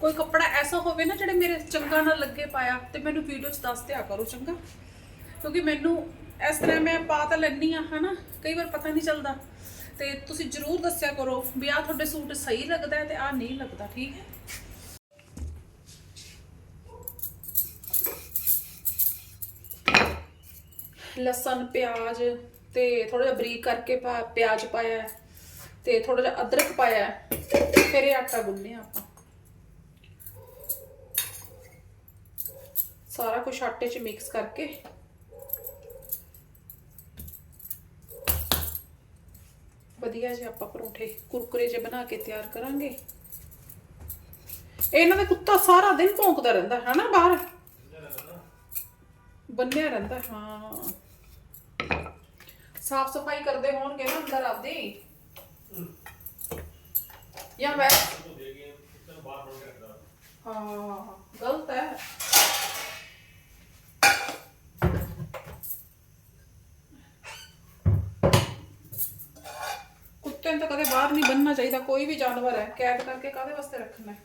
ਕੋਈ ਕੱਪੜਾ ਐਸਾ ਹੋਵੇ ਨਾ ਜਿਹੜੇ ਮੇਰੇ ਚੰਗਾ ਨਾ ਲੱਗੇ ਪਾਇਆ, ਤੇ ਮੈਨੂੰ ਵੀਡੀਓ 'ਚ ਦੱਸ ਦਿਆ ਕਰੋ ਚੰਗਾ। ਕਿਉਂਕਿ ਮੈਨੂੰ ਇਸ ਤਰ੍ਹਾਂ ਮੈਂ ਪਾ ਤਾਂ ਲੈਣੀ ਆ ਹਨਾ? ਕਈ ਵਾਰ ਪਤਾ ਨਹੀਂ ਚੱਲਦਾ। ਤੇ ਤੁਸੀਂ ਜਰੂਰ ਦੱਸਿਆ ਕਰੋ ਵੀ ਆਹ ਤੁਹਾਡੇ ਸੂਟ ਸਹੀ ਲੱਗਦਾ ਹੈ ਤੇ ਆਹ ਨਹੀਂ ਲੱਗਦਾ, ਠੀਕ ਹੈ? ਲਸਣ, ਪਿਆਜ਼ ਤੇ ਥੋੜਾ ਜਿਹਾ ਬਰੀਕ ਕਰਕੇ ਪਾ ਪਿਆਜ਼ ਪਾਇਆ ਹੈ ਤੇ ਥੋੜਾ ਜਿਹਾ ਅਦਰਕ ਪਾਇਆ ਫਿਰ ਇਹ ਆਟਾ ਗੁੰਨਿਆ ਆਪਾਂ। ਸਾਰਾ ਕੁਝ ਆਟੇ 'ਚ ਮਿਕਸ ਕਰਕੇ। ਵਧੀਆ ਜਿਹਾ ਆਪਾਂ ਪਰੌਂਠੇ ਕੁਰਕਰੇ ਜਿਹੇ ਬਣਾ ਕੇ ਤਿਆਰ ਕਰਾਂਗੇ। ਇਹਨਾਂ ਦਾ ਕੁੱਤਾ ਸਾਰਾ ਦਿਨ ਭੌਂਕਦਾ ਰਹਿੰਦਾ ਹੈ ਨਾ ਬਾਹਰ? ਬੰਨਿਆ ਰਹਿੰਦਾ, ਹਾਂ। ਸਾਫ਼ ਸਫ਼ਾਈ ਕਰਦੇ ਹੋਣਗੇ ਨਾ ਅੰਦਰ ਆਪਦੀ। ਜਾਂ ਵੈ ਹਾਂ, ਗਲਤ ਹੈ ਕੁੱਤੇ ਨੂੰ ਤਾਂ ਕਦੇ ਬਾਹਰ ਨਹੀਂ ਬੰਨਣਾ ਚਾਹੀਦਾ, ਕੋਈ ਵੀ ਜਾਨਵਰ ਹੈ, ਕੈਦ ਕਰਕੇ ਕਾਹਦੇ ਵਾਸਤੇ ਰੱਖਣਾ ਹੈ?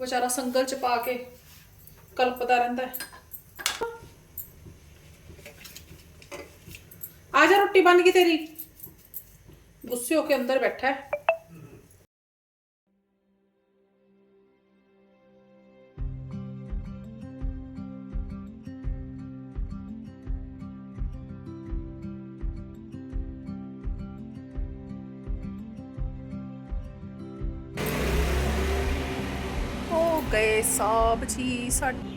ਵਿਚਾਰਾ ਸੰਗਲ ਚ ਪਾ ਕੇ ਕਲਪਦਾ ਰਹਿੰਦਾ ਹੈ। ਆ ਜਾ ਰੋਟੀ ਬਣ ਗਈ ਤੇਰੀ। ਗੁੱਸੇ ਹੋ ਕੇ ਅੰਦਰ ਬੈਠਾ ਹੈ। ਸਭ ਚੀਜ਼ ਜੀ ਸਾਡੀ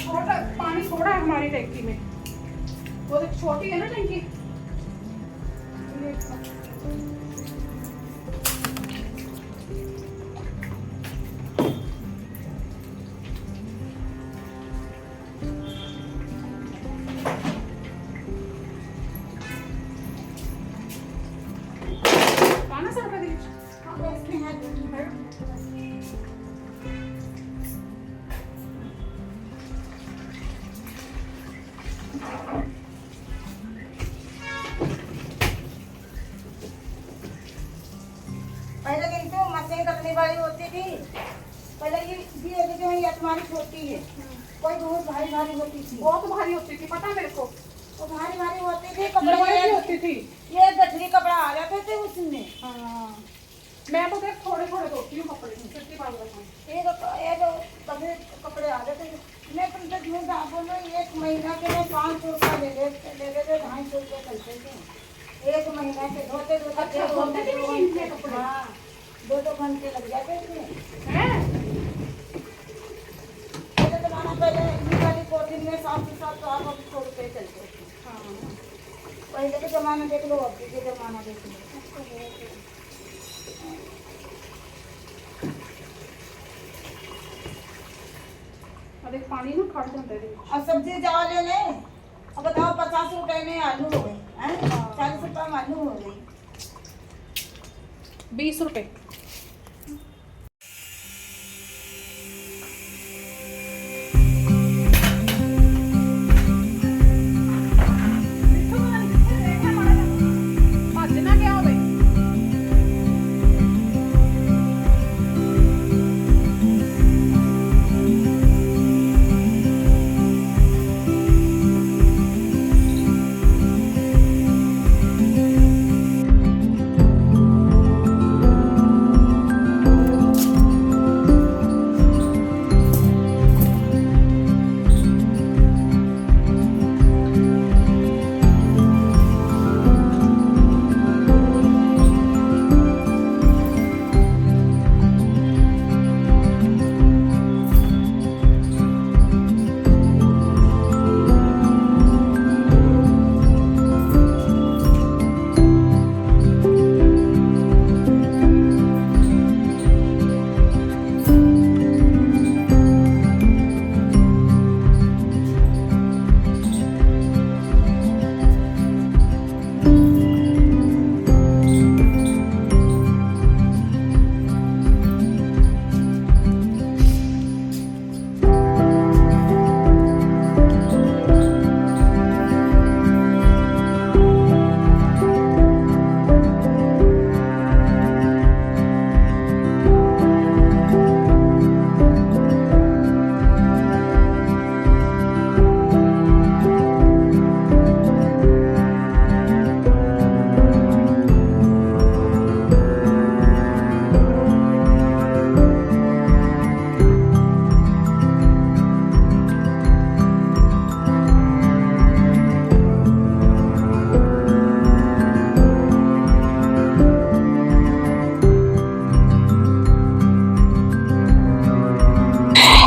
थोड़ा पानी थोड़ा है हमारी टंकी में वो तो छोटी है ना टंकी पहले दिन तो मशीन कटने वाली होती थी। पहले ये ये जो है ये तुम्हारी छोटी है। कोई बहुत भारी भारी होती थी। बहुत भारी होती थी पता मेरे को? वो भारी भारी होती थी कपड़े होती थी। ये गठरी कपड़ा आ जाते थे उसमें। हाँ। मैं तो देख थोड़े थोड़े धोती हूँ कपड़े ये तो ये तो कपड़े कपड़े आ जाते थे में बाबू ने एक महीना के लिए पाँच सौ रुपया ले ले ले ढाई सौ रुपये पैसे के एक महीना के धोते धोते हाँ दो दो घंटे लग जाते इसमें जमाना पहले के ज़माना देख लो अब के ज़माना देख लो। और एक पानी ना खड़ जाता है और सब्जी जाओ ले ले अब बताओ पचास रुपए में आलू हो गई चालीस रुपए में आलू हो गई बीस रुपए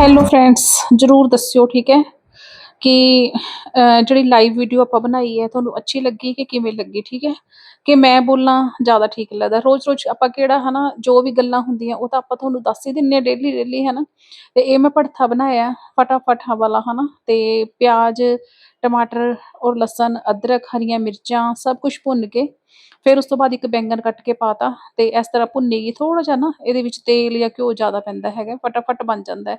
ਹੈਲੋ ਫਰੈਂਡਸ ਜਰੂਰ ਦੱਸਿਓ, ਠੀਕ ਹੈ? ਕਿ ਜਿਹੜੀ ਲਾਈਵ ਵੀਡੀਓ ਆਪਾਂ ਬਣਾਈ ਹੈ, ਤੁਹਾਨੂੰ ਅੱਛੀ ਲੱਗੀ ਕਿ ਕਿਵੇਂ ਲੱਗੀ, ਠੀਕ ਹੈ? ਕਿ ਮੈਂ ਬੋਲਾਂ, ਜ਼ਿਆਦਾ ਠੀਕ ਲੱਗਦਾ। ਰੋਜ਼-ਰੋਜ਼ ਆਪਾਂ ਕਿਹੜਾ, ਹਨਾ, ਜੋ ਵੀ ਗੱਲਾਂ ਹੁੰਦੀਆਂ, ਉਹ ਤਾਂ ਆਪਾਂ ਤੁਹਾਨੂੰ ਦੱਸ ਹੀ ਦਿੰਨੇ ਆ ਡੇਲੀ ਡੇਲੀ ਹਨਾ? ਤੇ ਇਹ ਮੈਂ ਭੜਥਾ ਬਣਾਇਆ, ਫਟਾਫਟ ਵਾਲਾ ਹਨਾ? ਤੇ ਪਿਆਜ਼ ਟਮਾਟਰ ਔਰ ਲਸਣ, ਅਦਰਕ, ਹਰੀਆਂ ਮਿਰਚਾਂ ਸਭ ਕੁਝ ਭੁੰਨ ਕੇ ਫਿਰ ਉਸ ਤੋਂ ਬਾਅਦ ਇੱਕ ਬੈਂਗਣ ਕੱਟ ਕੇ ਪਾਤਾ ਤੇ ਇਸ ਤਰ੍ਹਾਂ ਭੁੰਨੇਗੀ ਥੋੜਾ ਜਿਹਾ ਨਾ, ਇਹਦੇ ਵਿੱਚ ਤੇਲ ਜਾਂ ਘਿਓ ਜ਼ਿਆਦਾ ਪੈਂਦਾ ਹੈਗਾ, ਫਟਾਫਟ ਬਣ ਜਾਂਦਾ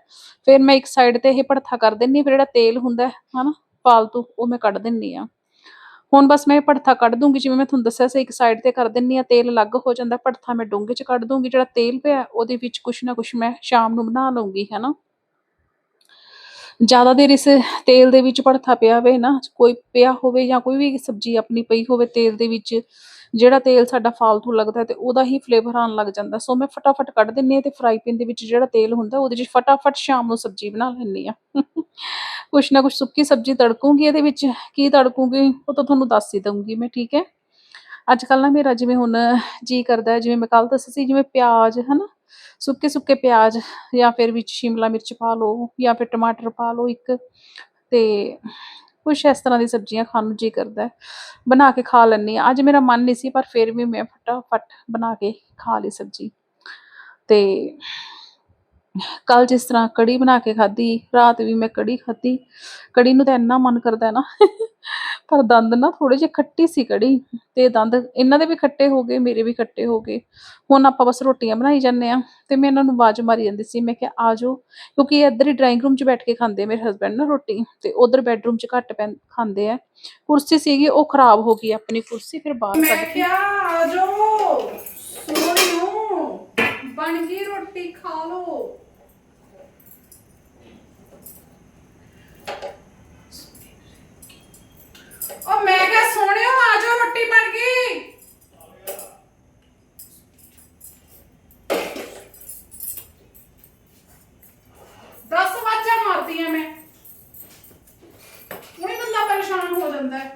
ਫਿਰ ਮੈਂ ਇੱਕ ਸਾਈਡ ਤੇ ਇਹ ਭੜਥਾ ਕਰ ਦਿੰਨੀ ਫਿਰ ਜਿਹੜਾ ਤੇਲ ਹੁੰਦਾ ਹੈ, ਹਨਾ, ਫਾਲਤੂ, ਉਹ ਮੈਂ ਕੱਢ ਦਿੰਨੀ ਆ ਹੁਣ ਬਸ ਮੈਂ ਇਹ ਭੜਥਾ ਕੱਢ ਦੂੰਗੀ, ਜਿਵੇਂ ਮੈਂ ਤੁਹਾਨੂੰ ਦੱਸਿਆ ਸੀ, ਇੱਕ ਸਾਈਡ ਤੇ ਕਰ ਦਿੰਨੀ ਆ ਤੇਲ ਅਲੱਗ ਹੋ ਜਾਂਦਾ, ਭੜਥਾ ਮੈਂ ਡੂੰਘੇ 'ਚ ਕੱਢ ਦੂੰਗੀ, ਜਿਹੜਾ ਤੇਲ ਪਿਆ, ਉਹਦੇ ਵਿੱਚ ਕੁਛ ਨਾ ਕੁਛ ਮੈਂ ਸ਼ਾਮ ਨੂੰ ਬਣਾ ਲਵਾਂਗੀ ਹਨਾ। ਜ਼ਿਆਦਾ ਦੇਰ ਇਸ ਤੇਲ ਦੇ ਵਿੱਚ ਭੜਥਾ ਪਿਆ ਹੋਵੇ ਨਾ, ਕੋਈ ਪਿਆ ਹੋਵੇ ਜਾਂ ਕੋਈ ਵੀ ਸਬਜ਼ੀ ਆਪਣੀ ਪਈ ਹੋਵੇ ਤੇਲ ਦੇ ਵਿੱਚ, ਜਿਹੜਾ ਤੇਲ ਸਾਡਾ ਫਾਲਤੂ ਲੱਗਦਾ ਹੈ ਤੇ ਉਹਦਾ ਹੀ ਫਲੇਵਰ ਆਉਣ ਲੱਗ ਜਾਂਦਾ। ਸੋ ਮੈਂ ਫਟਾਫਟ ਕੱਢ ਦਿੰਨੀ ਆ ਤੇ ਫਰਾਈ ਪੈਨ ਦੇ ਵਿੱਚ ਜਿਹੜਾ ਤੇਲ ਹੁੰਦਾ ਉਹਦੇ ਵਿੱਚ ਫਟਾਫਟ ਸ਼ਾਮ ਨੂੰ ਸਬਜ਼ੀ ਬਣਾ ਲੈਂਦੀ ਆ। ਕੁਛ ਨਾ ਕੁਛ ਸੁੱਕੀ ਸਬਜ਼ੀ ਤੜਕੂਗੀ ਇਹਦੇ ਵਿੱਚ, ਕੀ ਤੜਕੂਗੀ ਉਹ ਤਾਂ ਤੁਹਾਨੂੰ ਦੱਸ ਹੀ ਦਊਂਗੀ ਮੈਂ, ਠੀਕ ਹੈ? ਅੱਜ ਕੱਲ ਨਾ ਮੇਰਾ ਜਿਵੇਂ ਹੁਣ ਜੀ ਕਰਦਾ, ਜਿਵੇਂ ਮੈਂ ਕੱਲ ਦੱਸਿਆ ਸੀ ਜਿਵੇਂ ਪਿਆਜ਼, ਹਨਾ? ਸੁੱਕੇ ਸੁੱਕੇ ਪਿਆਜ਼ ਜਾਂ ਫਿਰ ਵਿੱਚ ਸ਼ਿਮਲਾ ਮਿਰਚ ਪਾ ਲਓ ਜਾਂ ਫਿਰ ਟਮਾਟਰ ਪਾ ਲਓ ਇੱਕ ਤੇ ਕੁਛ ਇਸ ਤਰ੍ਹਾਂ ਦੀ ਸਬਜ਼ੀਆਂ ਖਾਣ ਨੂੰ ਜੀ ਕਰਦਾ ਬਣਾ ਕੇ ਖਾ ਲੈਂਦੀ ਹਾਂ। ਅੱਜ ਮੇਰਾ ਮਨ ਨਹੀਂ ਸੀ, ਪਰ ਫਿਰ ਵੀ ਮੈਂ ਫਟਾਫਟ ਬਣਾ ਕੇ ਖਾ ਲਈ ਸਬਜ਼ੀ। ਤੇ ਕੱਲ ਜਿਸ ਤਰ੍ਹਾਂ ਕੜੀ ਬਣਾ ਕੇ ਖਾਧੀ, ਰਾਤ ਵੀ ਮੈਂ ਕੜੀ ਖਾਧੀ। ਕੜੀ ਨੂੰ ਤਾਂ ਇੰਨਾ ਮਨ ਕਰਦਾ ਨਾ। ਪਰ ਦੰਦ ਨਾ ਥੋੜੇ ਜਿਹੇ ਖੱਟੀ ਸੀ ਕੜੀ ਤੇ ਦੰਦ ਇਹਨਾਂ ਦੇ ਵੀ ਖੱਟੇ ਹੋ ਗਏ ਮੇਰੇ ਵੀ ਖੱਟੇ ਹੋ ਗਏ। ਹੁਣ ਆਪਾਂ ਬਸ ਰੋਟੀਆਂ ਬਣਾਈ ਜਾਂਦੇ ਆ ਤੇ ਮੈਂ ਇਹਨਾਂ ਨੂੰ ਆਵਾਜ਼ ਮਾਰੀ ਜਾਂਦੀ ਸੀ ਮੈਂ ਕਿਹਾ ਆ ਜਾਓ ਕਿਉਂਕਿ ਇਹ ਇੱਧਰ ਹੀ ਡਰਾਇੰਗ ਰੂਮ 'ਚ ਬੈਠ ਕੇ ਖਾਂਦੇ ਮੇਰੇ ਹਸਬੰਡ ਨਾ ਰੋਟੀ ਤੇ ਉਧਰ ਬੈਡਰੂਮ 'ਚ ਘੱਟ ਪੈਂ ਖਾਂਦੇ ਆ। ਕੁਰਸੀ ਸੀਗੀ ਉਹ ਖਰਾਬ ਹੋ ਗਈ ਆਪਣੀ ਕੁਰਸੀ ਫਿਰ ਬਾਹਰ ਕੱਢ ਮੈਂ ਕੇ ਕਿਹਾ ਆ ਜਾਓ ਸੋਹਣਿਓ ਬਣ ਗਈ ਰੋਟੀ ਖਾ ਲਓ। ਉਹ ਮੈਂ ਕਿਹਾ ਸੋਹਣਿਓ ਆ ਜਾਓ ਰੋਟੀ ਬਣ ਗਈ। ਦਸ ਵਾਜਾਂ ਮਾਰਦੀਆਂ ਮੈਂ। ਹੁਣੇ ਬੰਦਾ ਪਰੇਸ਼ਾਨ ਹੋ ਜਾਂਦਾ ਹੈ।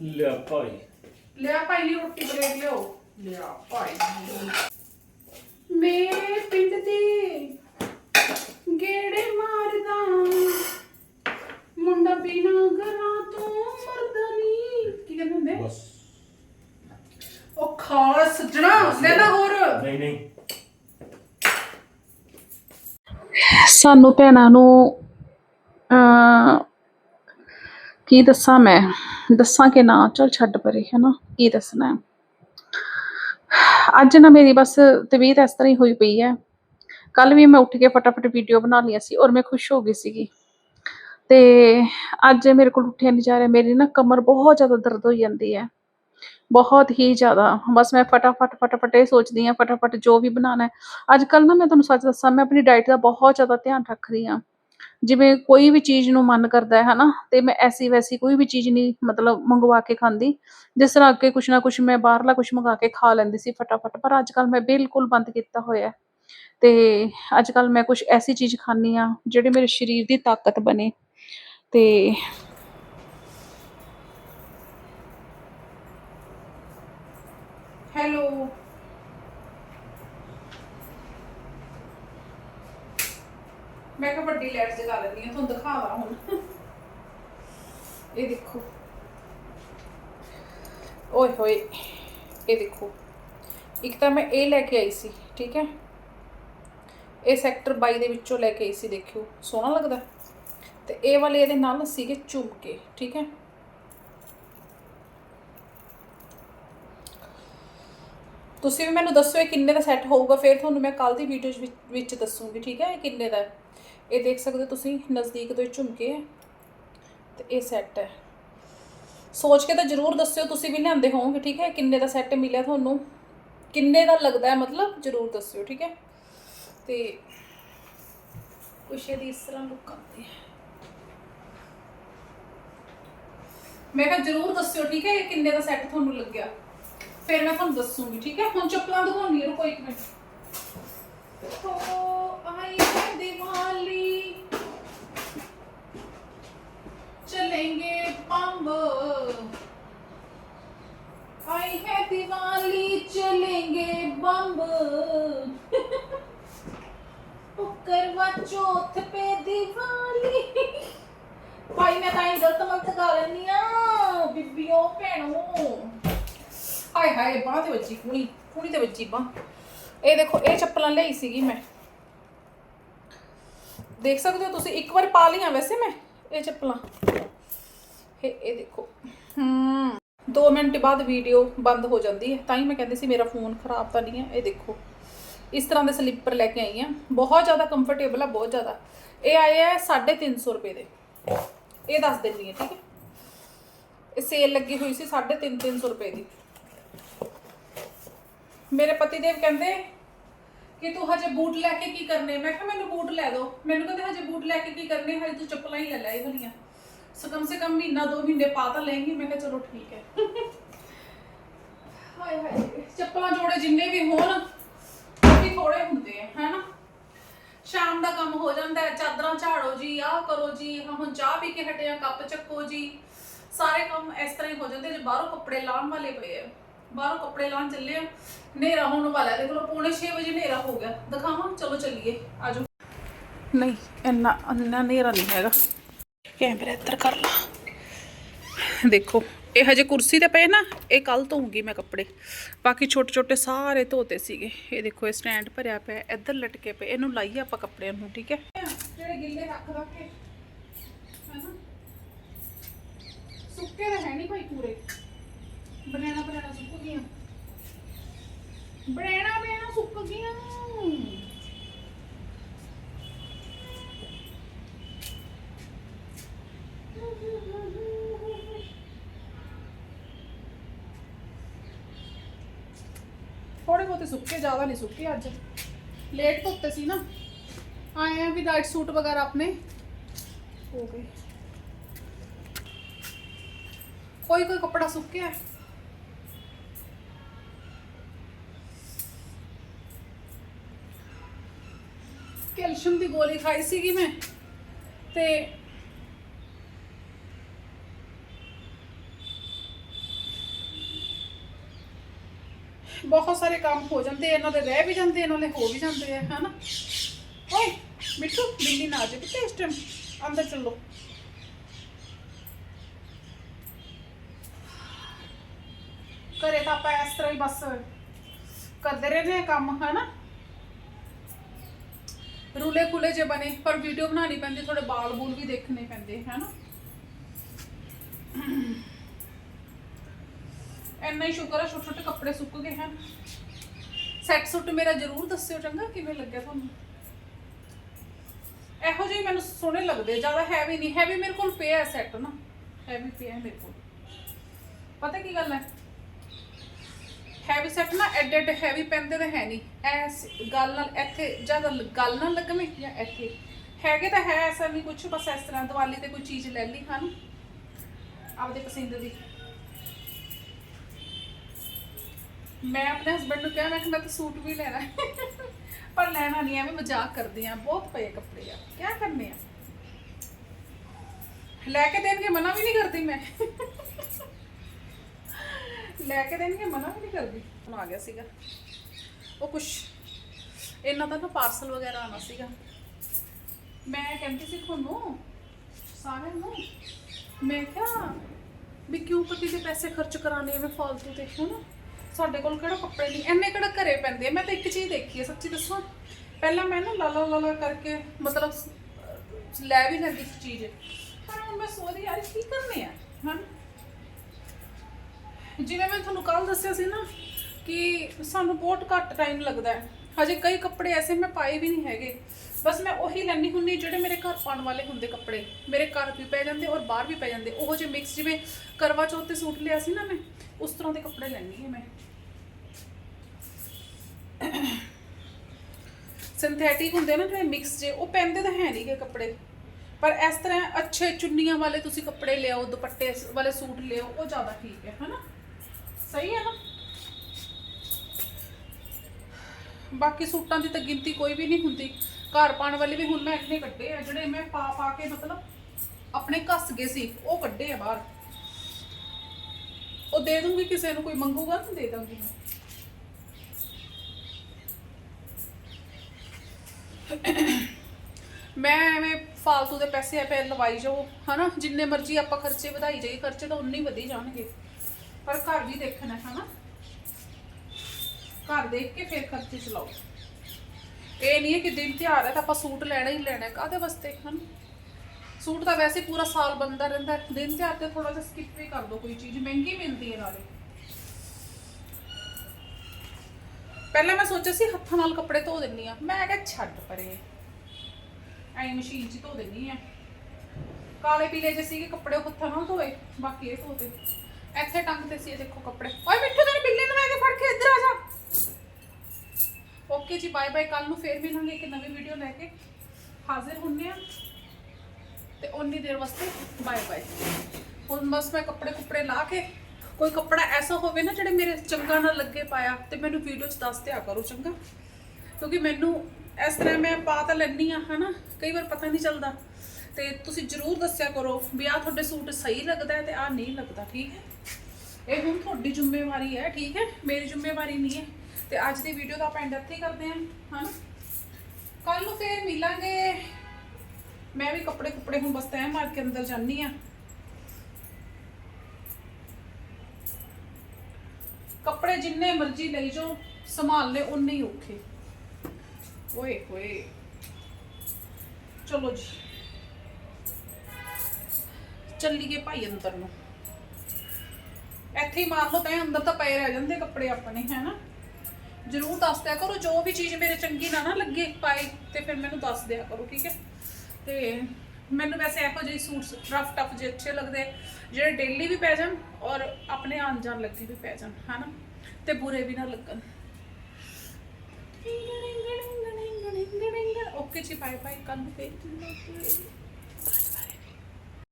ਲਿਆ ਭਾਈ। ਲਿਆ ਭਾਈ ਲਈ ਰੋਟੀ ਬਰੇਕ ਲਿਓ ਲਿਆ ਭਾਈ। ਮੇਰੇ ਪਿੰਡ ਦੇ ਸਾਨੂੰ ਭੈਣਾਂ ਨੂੰ ਅ ਕੀ ਦੱਸਾਂ ਮੈਂ? ਦੱਸਾਂ ਕਿ ਨਾ? ਚਲ ਛੱਡ ਪਰੇ ਹੈ ਨਾ ਕੀ ਦੱਸਣਾ? ਅੱਜ ਨਾ ਮੇਰੀ ਬਸ ਤਬੀਅਤ ਇਸ ਤਰ੍ਹਾਂ ਹੀ ਹੋਈ ਪਈ ਹੈ। ਕੱਲ ਵੀ ਮੈਂ ਉੱਠ ਕੇ ਫਟਾਫਟ ਵੀਡੀਓ ਬਣਾ ਲਈ ਸੀ ਔਰ ਮੈਂ ਖੁਸ਼ ਹੋ ਗਈ ਸੀਗੀ। ਤੇ ਅੱਜ ਮੇਰੇ ਕੋਲ ਉੱਠਿਆ ਨਹੀਂ ਜਾ ਰਿਹਾ, ਮੇਰੀ ਨਾ ਕਮਰ ਬਹੁਤ ਜ਼ਿਆਦਾ ਦਰਦ ਹੋਈ ਜਾਂਦੀ ਹੈ। ਬਹੁਤ ਹੀ ਜ਼ਿਆਦਾ, ਬਸ ਮੈਂ ਫਟਾਫਟ ਫਟਾਫਟ ਇਹ ਸੋਚਦੀ ਹਾਂ, ਫਟਾਫਟ ਜੋ ਵੀ ਬਣਾਉਣਾ ਹੈ। ਅੱਜ ਕੱਲ ਨਾ ਮੈਂ ਤੁਹਾਨੂੰ ਸੱਚ ਦੱਸਾਂ, ਮੈਂ ਆਪਣੀ ਡਾਈਟ ਦਾ ਬਹੁਤ ਜ਼ਿਆਦਾ ਧਿਆਨ ਰੱਖ ਰਹੀ ਹਾਂ। ਜਿਵੇਂ ਕੋਈ ਵੀ ਚੀਜ਼ ਨੂੰ ਮਨ ਕਰਦਾ ਹੈ, ਹਨਾ, ਤੇ ਮੈਂ ਐਸੀ ਵੈਸੀ ਕੋਈ ਵੀ ਚੀਜ਼ ਨਹੀਂ, ਮਤਲਬ ਮੰਗਵਾ ਕੇ ਖਾਂਦੀ। ਜਿਸ ਤਰ੍ਹਾਂ ਅੱਗੇ ਕੁਛ ਨਾ ਕੁਛ ਮੈਂ ਬਾਹਰਲਾ ਕੁਛ ਮੰਗਾ ਕੇ ਖਾ ਲੈਂਦੀ ਸੀ ਫਟਾਫਟ, ਪਰ ਅੱਜ ਕੱਲ ਮੈਂ ਬਿਲਕੁਲ ਬੰਦ ਕੀਤਾ ਹੋਇਆ ਹੈ। ਤੇ ਅੱਜ ਕੱਲ ਮੈਂ ਕੁਛ ਐਸੀ ਚੀਜ਼ ਖਾਂਦੀ ਆ ਜਿਹੜੀ ਮੇਰੇ ਸਰੀਰ ਦੀ ਤਾਕਤ ਬਣੇ। ਤੇ ਹੈਲੋ। ਮੈਂ ਕਿਹਾ ਵੱਡੀ ਲਾਈਟ ਜਗਾ ਲੈਂਦੀ ਆ ਤੁਹਾਨੂੰ ਦਿਖਾਵਾਂ ਹੁਣ। ਇਹ ਦੇਖੋ। ਓਏ ਹੋਏ, ਇਹ ਦੇਖੋ। ਇੱਕ ਤਾਂ ਮੈਂ ਇਹ ਲੈ ਕੇ ਆਈ ਸੀ, ਠੀਕ ਹੈ? ਇਹ ਸੈਕਟਰ 22 ਦੇ ਵਿੱਚੋਂ ਲੈ ਕੇ ਆਈ ਸੀ, ਦੇਖਿਓ। ਸੋਹਣਾ ਲੱਗਦਾ। ਤੇ ਇਹ ਵਾਲੇ ਇਹਦੇ ਨਾਲ ਸੀਗੇ ਝੁਮਕੇ ਠੀਕ ਹੈ? ਤੁਸੀਂ ਵੀ ਮੈਨੂੰ ਦੱਸੋ ਇਹ ਕਿੰਨੇ ਦਾ ਸੈੱਟ ਹੋਊਗਾ, ਫਿਰ ਤੁਹਾਨੂੰ ਮੈਂ ਕੱਲ ਦੀ ਵੀਡੀਓ ਵਿੱਚ ਵਿੱਚ ਦੱਸੂਗੀ, ਠੀਕ ਹੈ? ਇਹ ਕਿੰਨੇ ਦਾ ਇਹ ਦੇਖ ਸਕਦੇ ਹੋ ਤੁਸੀਂ, ਨਜ਼ਦੀਕ ਤੋਂ ਇਹ ਝੁਮਕੇ ਹੈ। ਤੇ ਇਹ ਸੈੱਟ ਹੈ। ਸੋਚ ਕੇ ਤਾਂ ਜ਼ਰੂਰ ਦੱਸਿਓ, ਤੁਸੀਂ ਵੀ ਲਿਆਂਦੇ ਹੋਵੋਗੇ, ਠੀਕ ਹੈ? ਕਿੰਨੇ ਦਾ ਸੈੱਟ ਮਿਲਿਆ ਤੁਹਾਨੂੰ? ਕਿੰਨੇ ਦਾ ਲੱਗਦਾ ਹੈ, ਮਤਲਬ? ਜ਼ਰੂਰ ਦੱਸਿਓ, ਠੀਕ ਹੈ? ਤੇ ਕੁਛ ਇਹਦੀ ਇਸ ਤਰ੍ਹਾਂ ਲੁੱਕ ਆਉਂਦੀ ਹੈ। ਮੈਂ ਕਿਹਾ ਜ਼ਰੂਰ ਦੱਸਿਓ, ਠੀਕ ਹੈ? ਇਹ ਕਿੰਨੇ ਦਾ ਸੈੱਟ ਤੁਹਾਨੂੰ ਲੱਗਿਆ? ਫਿਰ ਮੈਂ ਤੁਹਾਨੂੰ ਦੱਸੂਗੀ, ਠੀਕ ਹੈ? ਹੁਣ ਚੱਪਲਾਂ ਦਿਖਾਉਣੀ ਰੁਕੋ ਇੱਕ ਮਿੰਟ। ਇਹ ਦੇਖੋ, ਇਹ ਚੱਪਲਾਂ ਲਈ ਸੀਗੀ ਮੈਂ। ਦੇਖ ਸਕਦੇ ਹੋ ਤੁਸੀਂ, ਇੱਕ ਵਾਰ ਪਾ ਲਈਆਂ ਵੈਸੇ ਮੈਂ ਇਹ ਚੱਪਲਾਂ। ਇਹ ਇਹ ਦੇਖੋ ਹਮ 2 ਮਿੰਟ ਬਾਅਦ ਵੀਡੀਓ ਬੰਦ ਹੋ ਜਾਂਦੀ ਹੈ। ਤਾਂ ਹੀ ਮੈਂ ਕਹਿੰਦੀ ਸੀ ਮੇਰਾ ਫੋਨ ਖਰਾਬ ਤਾਂ ਨਹੀਂ ਹੈ। ਇਹ ਦੇਖੋ, ਇਸ ਤਰ੍ਹਾਂ ਦੇ ਸਲੀਪਰ ਲੈ ਕੇ ਆਈ ਆ ਬਹੁਤ ਜ਼ਿਆਦਾ ਕੰਫਰਟੇਬਲ ਆ, ਬਹੁਤ ਜ਼ਿਆਦਾ। ਇਹ ਆਏ ਆ 350 ਰੁਪਏ ਦੇ। ਇਹ ਦੱਸ ਦਿੰਦੀ ਹੈ, ਠੀਕ ਹੈ। ਇਹ ਸੇਲ ਲੱਗੀ ਹੋਈ ਸੀ 350 300 ਰੁਪਏ ਦੀ। ਮੇਰੇ ਪਤੀ ਦੇਵ ਕਹਿੰਦੇ ਕਿ ਤੂੰ ਹਜੇ ਬੂਟ ਲੈ ਕੇ ਕੀ ਕਰਨੇ? ਮੈਂ ਕਿਹਾ ਮੈਨੂੰ ਬੂਟ ਲੈ ਦਿਓ ਮੈਨੂੰ ਕਹਿੰਦੇ ਹਜੇ ਬੂਟ ਲੈ ਕੇ ਕੀ ਕਰਨੇ? ਹਜੇ ਤੂੰ ਚੱਪਲਾਂ ਹੀ ਲੈ ਲੈ ਇਹ ਵਾਲੀਆਂ। ਸੋ ਕਮ ਸੇ ਕਮ ਮਹੀਨਾ ਦੋ ਮਹੀਨੇ ਪਾ ਤਾਂ ਲੈਂਗੀ ਮੈਂ ਕਿਹਾ ਚਲੋ ਠੀਕ ਹੈ। ਹਾਏ ਹਾਏ। ਚੱਪਲਾਂ ਜੋੜੇ ਜਿੰਨੇ ਵੀ ਹੋਣ ਵੀ ਥੋੜੇ ਹੁੰਦੇ ਆ ਹੈਨਾ? ਸ਼ਾਮ ਦਾ ਕੰਮ ਹੋ ਜਾਂਦਾ ਹੈ ਚਾਦਰਾਂ ਝਾੜੋ ਜੀ ਆਹ ਕਰੋ ਜੀ ਹੁਣ ਚਾਹ ਪੀ ਕੇ ਹਟੇ ਆ ਕੱਪ ਚੱਕੋ ਜੀ। ਸਾਰੇ ਕੰਮ ਇਸ ਤਰ੍ਹਾਂ ਹੀ ਹੋ ਜਾਂਦੇ ਜੇ ਬਾਹਰੋਂ ਕੱਪੜੇ ਲਾਉਣ ਵਾਲੇ ਪਏ ਆ। ਬਾਹਰੋਂ ਕੱਪੜੇ ਲਾਉਣ ਚੱਲੇ ਆ। ਹਨੇਰਾ ਹੋਣ ਵਾਲਾ। ਦੇਖ ਲਓ ਪੌਣੇ 6 ਵਜੇ ਹਨੇਰਾ ਹੋ ਗਿਆ। ਦਿਖਾਵਾਂ? ਚਲੋ ਚੱਲੀਏ ਆਜੋ। ਨਹੀਂ ਇੰਨਾ ਇੰਨਾ ਹਨੇਰਾ ਨਹੀਂ ਹੈਗਾ। ਕੈਮਰਾ ਇੱਧਰ ਕਰ ਲਾ। ਦੇਖੋ ਇਹ ਹਜੇ ਕੁਰਸੀ ਤੇ ਪਏ ਨਾ ਇਹ ਕੱਲ ਧੋਉਂਗੀ ਮੈਂ ਕੱਪੜੇ। ਬਾਕੀ ਛੋਟੇ ਛੋਟੇ ਸਾਰੇ ਧੋਤੇ ਸੀਗੇ। ਇਹ ਦੇਖੋ ਇਹ ਸਟੈਂਡ ਭਰਿਆ ਪਿਆ ਇੱਧਰ ਲਟਕੇ ਪਏ। ਇਹਨੂੰ ਲਾਈਏ ਆਪਾਂ ਕੱਪੜਿਆਂ ਨੂੰ ਠੀਕ ਹੈ? ਜਿਹੜੇ ਗਿੱਲੇ ਰੱਖ ਰੱਖ ਕੇ ਸੁੱਕੇ ਤਾਂ ਹੈ ਨਹੀਂ ਭਾਈ ਪੂਰੇ। ਬਨਾਨਾ ਬਨਾਨਾ ਸੁੱਕ ਗਈਆਂ। ਬਨਾਨਾ ਬਨਾਨਾ ਸੁੱਕ ਗਈਆਂ। ਥੋੜੇ ਬਹੁਤੇ ਸੁੱਕੇ ਜ਼ਿਆਦਾ ਨਹੀਂ ਸੁੱਕੇ ਅੱਜ। ਲੇਟ ਧੁੱਤੇ ਸੀ ਨਾ। ਆਏ ਆ ਵੀ ਨਾਈਟ ਸੂਟ ਵਗੈਰਾ ਆਪਣੇ। ਹੋ ਗਏ। ਕੋਈ ਕੋਈ ਕੱਪੜਾ ਸੁੱਕਿਆ ਕੈਲਸ਼ੀਅਮ ਦੀ ਗੋਲੀ ਖਾਈ ਸੀਗੀ ਮੈਂ ਤੇ ਬਹੁਤ ਸਾਰੇ ਕੰਮ ਹੋ ਜਾਂਦੇ ਇਹਨਾਂ ਦੇ ਰਹਿ ਵੀ ਜਾਂਦੇ ਇਹਨਾਂ ਦੇ ਹੋ ਵੀ ਜਾਂਦੇ ਆ, ਹਨਾ? ਓਏ, ਮਿੱਠੂ, ਬਿੱਲੀ ਨਾ ਆ ਜਾਏ ਕਿਤੇ ਇਸ ਟਾਈਮ ਅੰਦਰ ਚੱਲੋ। ਘਰੇ ਤਾਂ ਆਪਾਂ ਇਸ ਤਰ੍ਹਾਂ ਹੀ ਬਸ ਕਰਦੇ ਰਹਿੰਦੇ ਆ ਕੰਮ, ਹਨਾ? ਰੂਲ ਖੁੱਲੇ ਜੇ ਬਣੇ, ਪਰ ਵੀਡੀਓ ਬਣਾਉਣੀ ਪੈਂਦੀ ਥੋੜੇ ਬਾਲ ਬੂਲ ਵੀ ਦੇਖਣੇ ਪੈਂਦੇ, ਹੈਨਾ? ਇੰਨਾ ਹੀ ਸ਼ੁਕਰ ਹੈ ਛੋਟੇ ਛੋਟੇ ਕੱਪੜੇ ਸੁੱਕ ਗਏ, ਹਨ? ਸੈੱਟ ਸੁੱਟ ਮੇਰਾ ਜ਼ਰੂਰ ਦੱਸਿਓ ਚੰਗਾ, ਕਿਵੇਂ ਲੱਗਿਆ ਤੁਹਾਨੂੰ? ਇਹੋ ਜਿਹੇ ਮੈਨੂੰ ਸੋਹਣੇ ਲੱਗਦੇ, ਜ਼ਿਆਦਾ ਹੈਵੀ ਨਹੀਂ ਹੈਵੀ ਮੇਰੇ ਕੋਲ ਪਿਆ ਸੈੱਟ ਨਾ। ਹੈਵੀ ਪਿਆ ਮੇਰੇ ਕੋਲ। ਪਤਾ ਕੀ ਗੱਲ ਹੈ? ਹੈਵੀ ਸੈੱਟ ਨਾ, ਐਡੇ ਐਡੇ ਹੈਵੀ ਪੈਂਦੇ ਤਾਂ ਹੈ ਨਹੀਂ। ਐਸ ਗੱਲ ਨਾਲ ਇੱਥੇ ਜਾਂ ਗੱਲ ਨਾਲ ਲੱਗਵੇਂ ਜਾਂ ਇੱਥੇ। ਹੈਗੇ ਤਾਂ ਹੈ, ਐਸਾ ਨਹੀਂ ਕੁਝ ਬਸ ਇਸ ਤਰ੍ਹਾਂ ਦੀਵਾਲੀ ਤੇ ਕੋਈ ਚੀਜ਼ ਲੈ ਲਈ ਹਨ ਆਪਦੇ ਪਸੰਦ ਦੀ। ਮੈਂ ਆਪਣੇ ਹਸਬੰਡ ਨੂੰ ਕਿਹਾ, ਮੈਂ ਕਿ ਮੈਂ ਤਾਂ ਸੂਟ ਵੀ ਲੈਣਾ। ਪਰ ਲੈਣਾ ਨਹੀਂ, ਐਵੇਂ ਮਜ਼ਾਕ ਕਰਦੇ ਆ, ਬਹੁਤ ਪਏ ਕੱਪੜੇ ਆ। ਕੀ ਕਰਨੇ ਆ? ਲੈ ਕੇ ਦੇਣਗੇ, ਮਨਾ ਵੀ ਨਹੀਂ ਕਰਦੀ ਮੈਂ। ਲੈ ਕੇ ਦੇਣਗੇ? ਮਨਾ ਵੀ ਨਹੀਂ ਕਰਦੀ। ਹੁਣ ਆ ਗਿਆ ਸੀਗਾ। ਉਹ ਕੁਛ, ਇਹਨਾਂ ਦਾ ਨਾ ਪਾਰਸਲ ਵਗੈਰਾ ਆਣਾ ਸੀਗਾ। ਮੈਂ ਕਹਿੰਦੀ ਸੀ ਤੁਹਾਨੂੰ, ਸਾਰਿਆਂ ਨੂੰ, ਮੈਂ ਕਿਹਾ ਵੀ ਕਿਉਂ ਪਤੀ ਦੇ ਪੈਸੇ ਖਰਚ ਕਰਾਣੇ ਐਵੇਂ ਫਾਲਤੂ ਤੇ ਹਨਾ ਸਾਡੇ ਕੋਲ ਕਿਹੜਾ ਕੱਪੜੇ ਨਹੀਂ ਐਨੇ ਕਿਹੜਾ ਘਰੇ ਪੈਂਦੇ ਆ। ਮੈਂ ਤਾਂ ਇੱਕ ਚੀਜ਼ ਦੇਖੀ ਹੈ ਸੱਚੀ ਦੱਸਾਂ। ਪਹਿਲਾਂ ਮੈਂ ਨਾ ਲਾਲਾ ਲਾਲਾ ਕਰਕੇ ਮਤਲਬ ਲੈ ਵੀ ਲੈਂਦੀ ਸੀ ਚੀਜ਼। ਪਰ ਹੁਣ ਮੈਂ ਸੋਚਦੀ, ਯਾਰ ਕੀ ਕਰਨੇ ਆ? ਹਨ? ਜਿਵੇਂ ਮੈਂ ਤੁਹਾਨੂੰ ਕੱਲ ਦੱਸਿਆ ਸੀ ਨਾ ਕਿ ਸਾਨੂੰ ਬਹੁਤ ਘੱਟ ਟਾਈਮ ਲੱਗਦਾ ਹੈ। ਹਜੇ ਕਈ ਕੱਪੜੇ ਐਸੇ ਮੈਂ ਪਾਏ ਵੀ ਨਹੀਂ ਹੈਗੇ। ਬਸ ਮੈਂ ਉਹੀ ਲੈਣੀ ਹੁੰਦੀ ਜਿਹੜੇ ਮੇਰੇ ਘਰ ਪਾਉਣ ਵਾਲੇ ਹੁੰਦੇ ਕੱਪੜੇ। ਮੇਰੇ ਘਰ ਵੀ ਪੈ ਜਾਂਦੇ ਔਰ ਬਾਹਰ ਵੀ ਪੈ ਜਾਂਦੇ। ਉਹੋ ਜਿਹੇ ਮਿਕਸ ਜਿਵੇਂ ਕਰਵਾ ਚੌਥ ਤੇ ਸੂਟ ਲਿਆ ਸੀ ਨਾ ਮੈਂ, ਉਸ ਤਰ੍ਹਾਂ ਦੇ ਕੱਪੜੇ ਲੈਣੀ ਹੈ ਮੈਂ। ਸਿੰਥੈਟਿਕ ਹੁੰਦੇ ਨਾ ਜਿਹੜੇ ਮਿਕਸ ਜੇ, ਉਹ ਪੈਂਦੇ ਤਾਂ ਹੈ ਨਹੀਂਗੇ ਕੱਪੜੇ। ਪਰ ਇਸ ਤਰ੍ਹਾਂ ਅੱਛੇ ਚੁੰਨੀਆਂ ਵਾਲੇ ਤੁਸੀਂ ਕੱਪੜੇ ਲਿਆਓ, ਦੁਪੱਟੇ ਵਾਲੇ ਸੂਟ ਲਿਆਓ, ਉਹ ਜ਼ਿਆਦਾ ਠੀਕ ਹੈ, ਹਨਾ? ਸਹੀ ਹੈ ਨਾ? ਬਾਕੀ ਸੂਟਾਂ ਦੀ ਤਾਂ ਗਿਣਤੀ ਕੋਈ ਵੀ ਨਹੀਂ ਹੁੰਦੀ। ਘਰ ਪਾਉਣ ਵਾਲੇ ਵੀ ਹੁਣ ਮੈਂ ਇੰਨੇ ਕੱਢੇ ਆ, ਜਿਹੜੇ ਮੈਂ ਪਾ ਪਾ ਕੇ ਮਤਲਬ ਆਪਣੇ ਘਸ ਗਏ ਸੀ, ਉਹ ਕੱਢੇ ਆ ਬਾਹਰ। ਉਹ ਦੇ ਦੂੰਗੀ ਕਿਸੇ ਨੂੰ, ਕੋਈ ਮੰਗੂਗਾ ਤਾਂ ਦੇ ਦਾਂਗੀ ਮੈਂ। ਮੈਂ ਐਵੇਂ ਫਾਲਤੂ ਦੇ ਪੈਸੇ ਆਪੇ ਲਵਾਈ ਜਾਓ, ਹਨਾ? ਜਿੰਨੇ ਮਰਜ਼ੀ ਆਪਾਂ ਖਰਚੇ ਵਧਾਈ ਜਾਈਏ, ਖਰਚੇ ਤਾਂ ਉਨੇ ਹੀ ਵਧੀ ਜਾਣਗੇ। ਪਰ ਘਰ ਵੀ ਦੇਖਣਾ ਹੈ, ਹਨਾ? ਘਰ ਦੇਖ ਕੇ ਫਿਰ ਖਰਚੇ ਚਲਾਓ। ਇਹ ਨਹੀਂ ਹੈ ਕਿ ਦਿਨ ਤਿਉਹਾਰ ਹੈ ਤਾਂ ਆਪਾਂ ਸੂਟ ਲੈਣਾ ਹੀ ਲੈਣਾ ਹੈ। ਕਾਹਦੇ ਵਾਸਤੇ ਹਨ? ਸੂਟ ਤਾਂ ਵੈਸੇ ਪੂਰਾ ਸਾਲ ਬੰਦਾ ਰਹਿੰਦਾ ਦਿਨ ਤਿਉਹਾਰ ਤੇ ਥੋੜਾ ਜਿਹਾ ਸਕਿਪ ਵੀ ਕਰ ਦੋ ਕੋਈ ਚੀਜ਼। ਮਹਿੰਗੀ ਮਿਲਦੀ ਹੈ ਨਾਲੇ। ਪਹਿਲਾਂ ਮੈਂ ਸੋਚਿਆ ਸੀ ਹੱਥਾਂ ਨਾਲ ਕੱਪੜੇ ਧੋ ਦਿੰਨੀ ਆ ਮੈਂ ਕਿਹਾ ਛੱਡ ਪਰੇ। ਐਂ ਮਸ਼ੀਨ 'ਚ ਧੋ ਦਿੰਨੀ ਆ ਕਾਲੇ ਪੀਲੇ ਜੇ ਸੀਗੇ ਕੱਪੜੇ ਉਹ ਹੱਥਾਂ ਨਾਲ ਧੋਏ। ਬਾਕੀ ਇਹ ਧੋਤੇ। ਇੱਥੇ ਟੰਗ ਤੇ ਸੀ ਇਹ ਦੇਖੋ ਕੱਪੜੇ। ਓਏ ਮਿੱਠੂ, ਤੈਨੂੰ ਬਿੱਲੀ ਨੂੰ ਲੈ ਕੇ ਫੜ ਕੇ ਇੱਧਰ ਆ ਜਾ। ਓਕੇ ਜੀ ਬਾਏ ਬਾਏ ਕੱਲ ਨੂੰ ਫੇਰ ਮਿਲਾਂਗੇ ਇੱਕ ਨਵੀਂ ਵੀਡੀਓ ਲੈ ਕੇ। ਹਾਜ਼ਰ ਹੁੰਨੇ ਆ। ਤੇ ਉਨੀ ਦੇਰ ਵਾਸਤੇ ਬਾਏ ਬਾਏ ਹੁਣ ਬਸ ਮੈਂ ਕੱਪੜੇ ਕੁੱਪੜੇ ਲਾ ਕੇ, ਕੋਈ ਕੱਪੜਾ ਐਸਾ ਹੋਵੇ ਨਾ ਜਿਹੜੇ ਮੇਰੇ ਚੰਗਾ ਨਾ ਲੱਗੇ ਪਾਇਆ, ਤੇ ਮੈਨੂੰ ਵੀਡੀਓ 'ਚ ਦੱਸ ਦਿਆ ਕਰੋ ਚੰਗਾ। ਕਿਉਂਕਿ ਮੈਨੂੰ ਇਸ ਤਰ੍ਹਾਂ ਮੈਂ ਪਾ ਤਾਂ ਲੈਣੀ ਆ ਹਨਾ? ਕਈ ਵਾਰ ਪਤਾ ਨਹੀਂ ਚੱਲਦਾ। ਤੇ ਤੁਸੀਂ ਜਰੂਰ ਦੱਸਿਆ ਕਰੋ ਵੀ ਆ ਤੁਹਾਡੇ ਸੂਟ ਸਹੀ ਲੱਗਦਾ ਹੈ ਤੇ ਆ ਨਹੀਂ ਲੱਗਦਾ, ਠੀਕ ਹੈ? ਇਹ ਹੁਣ ਤੁਹਾਡੀ ਜ਼ਿੰਮੇਵਾਰੀ ਹੈ, ਠੀਕ ਹੈ? ਮੇਰੀ ਜ਼ਿੰਮੇਵਾਰੀ ਨਹੀਂ ਹੈ। ਤੇ ਅੱਜ ਦੀ ਵੀਡੀਓ ਦਾ ਆਪਾਂ ਐਂਡ ਇੱਥੇ ਕਰਦੇ ਹਾਂ, ਹਨਾ? ਕੱਲ ਨੂੰ ਫੇਰ ਮਿਲਾਂਗੇ। ਮੈਂ ਵੀ ਕੱਪੜੇ ਕੁੱਪੜੇ ਹੁਣ ਬਸ ਤੈਅ ਮਾਰ ਕੇ ਅੰਦਰ ਜਾਨੀ ਆ ਕੱਪੜੇ ਜਿੰਨੇ ਮਰਜ਼ੀ ਲਈ ਜਾਓ, ਸੰਭਾਲ ਸੰਭਾਲਨੇ ਉਨੇ ਹੀ ਔਖੇ। ਓਏ ਹੋਏ। ਚਲੋ ਜੀ। ਚੱਲੀਏ ਭਾਈ ਅੰਦਰ ਨੂੰ। ਇੱਥੇ ਹੀ ਮਾਰ ਲਓ ਤਾਂ ਅੰਦਰ ਤਾਂ ਪਏ ਰਹਿ ਜਾਂਦੇ ਕੱਪੜੇ ਆਪਣੇ ਹੈਨਾ? ਜਰੂਰ ਦੱਸ ਦਿਆ ਕਰੋ ਜੋ ਵੀ ਚੀਜ਼ ਮੇਰੇ ਚੰਗੀ ਨਾ ਨਾ ਲੱਗੇ ਪਾਈ ਤੇ ਫਿਰ ਮੈਨੂੰ ਦੱਸ ਦਿਆ ਕਰੋ ਠੀਕ ਹੈ? ਤੇ ਮੈਨੂੰ ਵੈਸੇ ਇਹੋ ਜਿਹੇ ਸੂਟਸ ਰਫ ਟਫ ਜਿਹੇ ਅੱਛੇ ਲੱਗਦੇ ਜਿਹੜੇ ਡੇਲੀ ਵੀ ਪੈ ਜਾਣ ਔਰ ਆਪਣੇ ਆਉਣ ਜਾਣ ਲੱਗੇ ਵੀ ਪੈ ਜਾਣ ਹਨਾ? ਤੇ ਬੁਰੇ ਵੀ ਨਾ ਲੱਗਣ। ਓਕੇ ਜੀ ਬਾਏ ਬਾਏ ਕੱਲ ਨੂੰ ਫੇਰ। ਮਿਲਾਂਗੇ